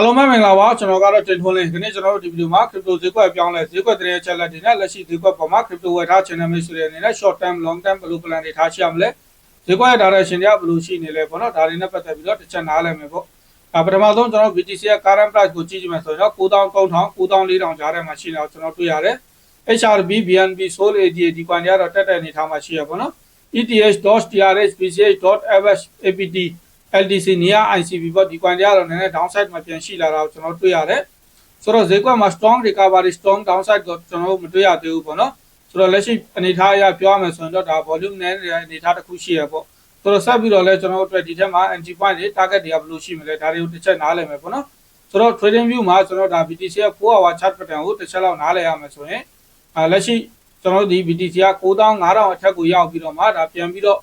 အားလုံးပဲမင်္ဂလာပါကျွန်တော်ကတော့တင်ထွန်းလင်းဒီနေ့ကျွန်တော်တို့ဒီဗီဒီယိုမှာ crypto ဈေးကွက်ပြောင်းလဲဈေးကွက်သတင်းအချက်အလက်တွေနဲ့လက်ရှိဈေးကွက်ပေါ်မှာ crypto ဝယ်ထား channel မိတ်ဆွေတွေအနေနဲ့ short term long term ဘယ်လို plan တွေထားရှိရမလဲဈေးကွက်ရဲ့ direction တွေကဘယ်လိုရှိနေလဲပေါ့နော်ဒါတွေနဲ့ပတ်သက်ပြီးတော့တစ်ချက်နားလည်မယ်ပေါ့ဒါပထမဆုံးကျွန်တော် BTC ရဲ့ current price ကိုကြည့်ကြည့်မယ်ဆိုရင်တော့9300 9400ကြားထဲမှာရှိနေတာကိုကျွန်တော်တွေ့ရတယ် HRB BNB Sol ADA ဒီကွန်တွေကတော့တက်တဲ့အနေထားမှာရှိရပါတော့ ETH.TRH BCH.FH APT LDC နေရာ ICB ပေါ့ဒီကွန်တွေကတော့နည်းနည်း downside မှာပြန်ရှိလာတာကိုကျွန်တော်တွေ့ရတယ်ဆိုတော့ဈေးကွက်မှာ strong recovery strong downside ကိုကျွန်တော်တို့မတွေ့ရသေးဘူးပေါ့နော်ဆိုတော့လက်ရှိအနေထားအရပြောရမယ်ဆိုရင်တော့ဒါ volume နည်းနေတဲ့အနေထားတစ်ခုရှိရပေါ့ဆိုတော့ဆက်ပြီးတော့လဲကျွန်တော်တို့အတွက်ဒီထက်မှာ entry point တွေ target တွေကဘယ်လိုရှိမလဲဒါတွေကိုတစ်ချက်နားလည်မယ်ပေါ့နော်ဆိုတော့ trading view မှာကျွန်တော်ဒါ BTC ရဲ့4 hour chart pattern ကိုတစ်ချက်လောက်နားလည်ရမယ်ဆိုရင်အာလက်ရှိကျွန်တော်တို့ဒီ BTC က9500အထက်ကိုရောက်ပြီးတော့မှဒါပြန်ပြီးတော့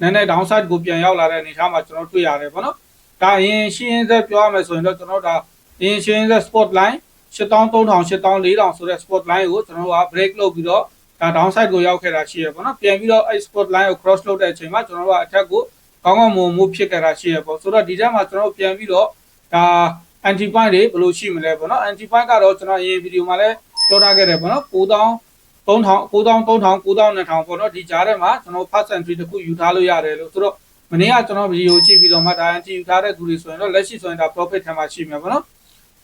နည်းနည်း downside ကိုပြန်ရောက်လာတဲ့အနေအထားမှာကျွန်တော်တွေ့ရတယ်ပေါ့နော်ဒါအရင်ရှင်းရင်းဆက်ပြောရမယ်ဆိုရင်တော့ကျွန်တော်တို့ဒါအရင်ရှင်းရင်းဆက် spot line 8300 8400ဆိုတဲ့ spot line ကိုကျွန်တော်တို့က break လုပ်ပြီးတော့ဒါ downside ကိုရောက်ခဲ့တာရှိရပေါ့နော်ပြန်ပြီးတော့အဲ့ spot line ကို cross လုပ်တဲ့အချိန်မှာကျွန်တော်တို့ကအထက်ကိုကောင်းကောင်းမွန်မွန်ဖြစ်ခဲ့တာရှိရပေါ့ဆိုတော့ဒီထဲမှာကျွန်တော်တို့ပြန်ပြီးတော့ဒါ anti point တွေဘယ်လိုရှိမလဲပေါ့နော် anti point ကတော့ကျွန်တော်အရင်ဗီဒီယိုမှာလည်းပြောထားခဲ့တယ်ပေါ့နော်9000 3000 9000 3000 9000 2000ပေါ့နော်ဒီကြားထဲမှာကျွန်တော် first entry တစ်ခုယူထားလို့ရတယ်လို့ဆိုတော့မနေ့ကကျွန်တော်ဗီဒီယိုကြည့်ပြီးတော့မှဒါ anti ယူထားတဲ့သူတွေဆိုရင်တော့လက်ရှိဆိုရင်ဒါ profit ထဲမှာရှိမှာပေါ့နော်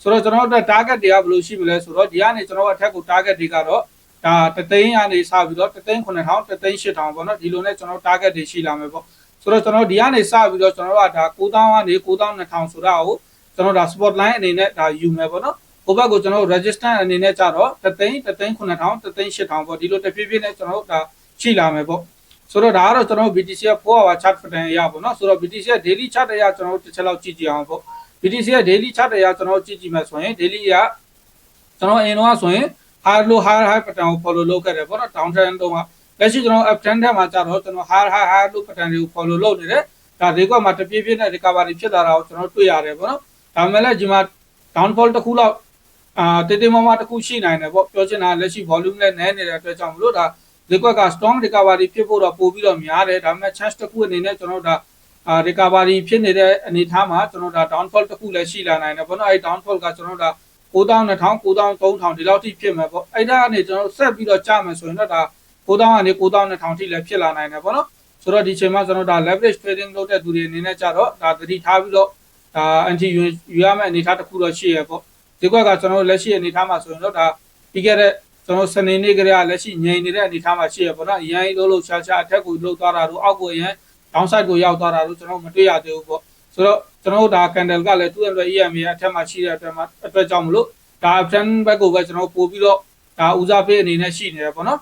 ဆိုတော့ကျွန်တော်တို့ target တွေကဘယ်လိုရှိမလဲဆိုတော့ဒီကနေကျွန်တော်အထက်ကို target တွေကတော့ဒါတသိန်းကနေစပြီးတော့တသိန်း9000တသိန်း8000ပေါ့နော်ဒီလိုနဲ့ကျွန်တော် target တွေရှိလာမယ်ပေါ့ဆိုတော့ကျွန်တော်ဒီကနေစပြီးတော့ကျွန်တော်တို့ကဒါ9000ကနေ9200ဆိုတာကိုကျွန်တော်ဒါ spot line အနေနဲ့ဒါယူမယ်ပေါ့နော် ဟိုဘက်ကိုကျွန်တော်တို့ register အနေနဲ့ကြတော့တသိန်းတသိန်း9000တသိန်း8000ပေါ့ဒီလိုတဖြည်းဖြည်းနဲ့ကျွန်တော်တို့ဒါရှိလာမယ်ပေါ့ဆိုတော့ဒါကတော့ကျွန်တော် BTC ရဲ့4 hour chart pattern ရပေါ့နော်ဆိုတော့ BTC ရဲ့ daily chart ရကျွန်တော်တို့တစ်ချက်လောက်ကြည့်ကြည့်အောင်ပေါ့ BTC ရဲ့ daily chart ရကျွန်တော်တို့ကြည့်ကြည့်မယ်ဆိုရင် daily ရကျွန်တော်အရင်တော့ဆိုရင် high low high high pattern ကို follow လုပ်ခဲ့တယ်ပေါ့နော် down trend တုန်းကလက်ရှိကျွန်တော် up trend ထဲမှာကြတော့ကျွန်တော် high high high low pattern တွေကို follow လုပ်နေတယ်ဒါဒီကွက်မှာတပြေးပြေးနဲ့ recovery ဖြစ်လာတာကိုကျွန်တော်တွေ့ရတယ်ပေါ့နော်ဒါပေမဲ့လည်းဒီမှာ downfall တစ်ခုလောက် အာတေးတေးမမတစ်ခုရှိနိုင်တယ်ပေါ့ပြောချင်တာလက်ရှိ volume နဲ့နည်းနေတဲ့အတွက်ကြောင့်မလို့ဒါဒီကွက်က strong recovery ဖြစ်ဖို့တော့ပို့ပြီးတော့များတယ်ဒါပေမဲ့ chance တစ်ခုအနေနဲ့ကျွန်တော်တို့ဒါအာ recovery ဖြစ်နေတဲ့အနေအထားမှာကျွန်တော်ဒါ downfall တစ်ခုလည်းရှိလာနိုင်တယ်ပေါ့နော်အဲဒီ downfall ကကျွန်တော်ဒါ9200 9300ဒီလောက်ထိဖြစ်မယ်ပေါ့အဲ့ဒါကနေကျွန်တော်ဆက်ပြီးတော့ကြမယ်ဆိုရင်တော့ဒါ9000ကနေ9200ထိလည်းဖြစ်လာနိုင်တယ်ပေါ့နော်ဆိုတော့ဒီချိန်မှာကျွန်တော်ဒါ leverage trading လုပ်တဲ့သူတွေအနေနဲ့ကြတော့ဒါသတိထားပြီးတော့ဒါ anti ယူရမယ့်အနေအထားတစ်ခုတော့ရှိရပေါ့ ဒီကွက်ကကျွန်တော်လက်ရှိအနေအထားမှာဆိုရင်တော့ဒါပြီးခဲ့တဲ့ကျွန်တော်စနေနေ့ကလေးကလက်ရှိငြိမ်နေတဲ့အနေအထားမှာရှိရပေါ့နော်အရင်လုံးလုံးချာချာအထက်ကိုလှုပ်သွားတာတို့အောက်ကိုအရင် downside ကိုရောက်သွားတာတို့ကျွန်တော်မတွေ့ရသေးဘူးပေါ့ဆိုတော့ကျွန်တော်တို့ဒါ candle ကလည်း200 EMA အထက်မှာရှိတဲ့အတွက်မှာအတွက်ကြောင့်မလို့ဒါ uptrend ဘက်ကိုပဲကျွန်တော်ပို့ပြီးတော့ဒါဦးစားပေးအနေနဲ့ရှိနေတယ်ပေါ့နော်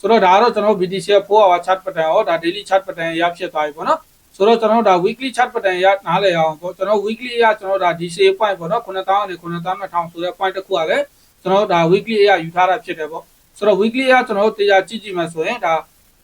ဆိုတော့ဒါကတော့ကျွန်တော် BTC ရဲ့4 hour chart pattern ရောဒါ daily chart pattern ရဖြစ်သွားပြီပေါ့နော် ဆိုတော့ကျွန်တော်ဒါ weekly chart pattern ရနားလည်အောင်ပေါ့ကျွန်တော် weekly ရကျွန်တော်ဒါ DCA point ပေါ့နော်9000ကနေ9200ဆိုတဲ့ point တစ်ခုကလည်းကျွန်တော်ဒါ weekly ရယူထားတာဖြစ်တယ်ပေါ့ဆိုတော့ weekly ရကျွန်တော်တရားကြည့်ကြည့်မှဆိုရင်ဒါ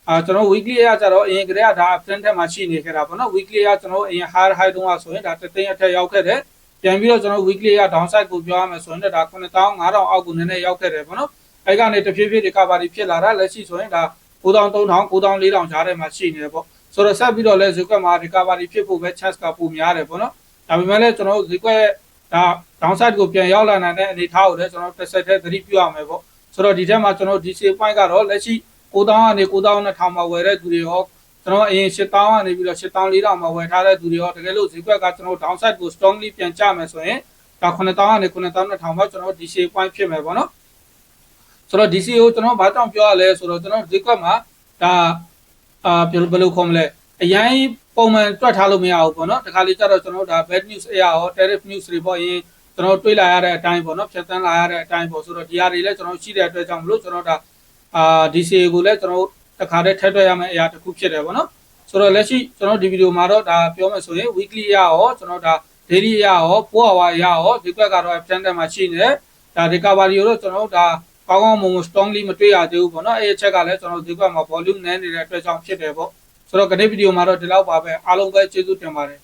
အာကျွန်တော် weekly ရကြတော့အရင်ကတည်းကဒါ trend ထက်မှာရှိနေခဲ့တာပေါ့နော် weekly ရကျွန်တော်အရင် high high တုန်းကဆိုရင်ဒါတသိန်းအထက်ရောက်ခဲ့တယ်ပြန်ပြီးတော့ကျွန်တော် weekly ရ downside ကိုပြောရမယ်ဆိုရင်ဒါ9500အောက်ကိုနည်းနည်းရောက်ခဲ့တယ်ပေါ့နော်အဲ့ကနေတဖြည်းဖြည်း recovery ဖြစ်လာတာလက်ရှိဆိုရင်ဒါ9300 9400ကြားထဲမှာရှိနေတယ်ပေါ့ ဆိုတော့ဆက်ပြီးတော့လဲဈေးကွက်မှာ recovery ဖြစ်ဖို့ပဲ chance ကပိုများတယ်ပေါ့နော်ဒါပေမဲ့လည်းကျွန်တော်တို့ဈေးကွက်ဒါ downside ကိုပြန်ရောက်လာနိုင်တဲ့အနေအထားကိုလည်းကျွန်တော်တစ်ဆက်တည်းသတိပြုရမယ်ပေါ့ဆိုတော့ဒီထက်မှာကျွန်တော် DC point ကတော့လက်ရှိ9000ကနေ9200မှာဝယ်တဲ့သူတွေရောကျွန်တော်အရင်8000ကနေပြီးတော့8400မှာဝယ်ထားတဲ့သူတွေရောတကယ်လို့ဈေးကွက်ကကျွန်တော် downside ကို strongly ပြန်ကျမယ်ဆိုရင်ဒါ9000ကနေ9200မှာကျွန်တော် DC point ဖြစ်မယ်ပေါ့နော်ဆိုတော့ DC ကိုကျွန်တော်ဘာကြောင့်ပြောရလဲဆိုတော့ကျွန်တော်ဈေးကွက်မှာဒါ အာဘယ်လိုခေါ်မလဲအရင်ပုံမှန်တွက်ထားလို့မရဘူးပေါ့နော်တခါလေကျတော့ကျွန်တော်ဒါ bad news အရာရော tariff news တွေပေါ့ရင်ကျွန်တော်တွေးလာရတဲ့အတိုင်းပေါ့နော်ဖြတ်သန်းလာရတဲ့အတိုင်းပေါ့ဆိုတော့ဒီဟာတွေလည်းကျွန်တော်ရှိတဲ့အတွက်ကြောင့်မလို့ကျွန်တော်ဒါအာ DCA ကိုလည်းကျွန်တော်တခါတည်းထည့်တွက်ရမယ့်အရာတစ်ခုဖြစ်တယ်ပေါ့နော်ဆိုတော့လက်ရှိကျွန်တော်ဒီဗီဒီယိုမှာတော့ဒါပြောမယ်ဆိုရင် weekly ရရောကျွန်တော်ဒါ daily ရရော4 hour ရရောဒီဘက်ကတော့ trend မှာရှိနေတယ်ဒါ recovery ကိုတော့ကျွန်တော်ဒါ ကောင်းကောင်းမွန်မွန် strongly မတွေ့ရသေးဘူးပေါ့နော်အဲ့အချက်ကလည်းကျွန်တော်ဒီဘက်မှာ volume နည်းနေတဲ့အတွက်ကြောင့်ဖြစ်တယ်ပေါ့ဆိုတော့ကနေ့ဗီဒီယိုမှာတော့ဒီလောက်ပါပဲအားလုံးပဲကျေးဇူးတင်ပါတယ်